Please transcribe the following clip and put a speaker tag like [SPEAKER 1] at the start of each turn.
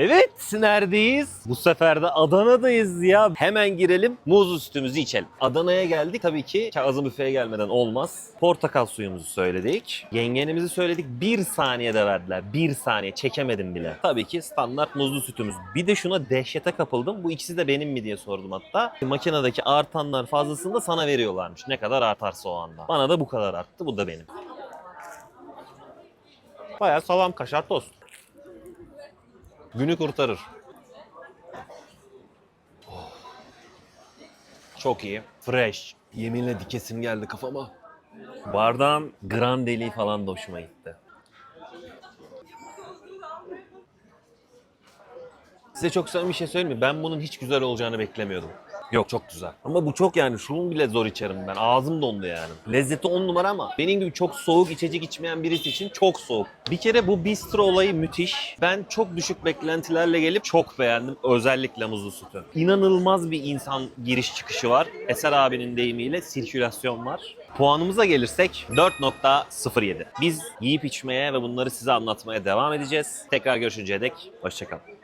[SPEAKER 1] Evet, neredeyiz? Bu sefer de Adana'dayız ya. Hemen girelim, muzlu sütümüzü içelim. Adana'ya geldik. Tabii ki Kazım büfeye gelmeden olmaz. Portakal suyumuzu söyledik. Yengenimizi söyledik. Bir saniyede verdiler. Bir saniye. Çekemedim bile. Tabii ki standart muzlu sütümüz. Bir de şuna dehşete kapıldım. Bu ikisi de benim mi diye sordum hatta. Makinedeki artanlar fazlasını da sana veriyorlarmış. Ne kadar artarsa o anda. Bana da bu kadar arttı. Bu da benim. Bayağı salam kaşar tost. Günü kurtarır. Oh. Çok iyi. Fresh. Yeminle dikesim geldi kafama. Bardağın grandeliği falan da hoşuma gitti. Size çok samimi bir şey söyleyeyim mi? Ben bunun hiç güzel olacağını beklemiyordum. Yok çok güzel. Ama bu çok yani şunun bile zor içerim ben. Ağzım dondu yani. Lezzeti on numara ama benim gibi çok soğuk içecek içmeyen birisi için çok soğuk. Bir kere bu bistro olayı müthiş. Ben çok düşük beklentilerle gelip çok beğendim. Özellikle muzlu sütü. İnanılmaz bir insan giriş çıkışı var. Eser abinin deyimiyle sirkülasyon var. Puanımıza gelirsek 4.07. Biz yiyip içmeye ve bunları size anlatmaya devam edeceğiz. Tekrar görüşünceye dek hoşçakalın.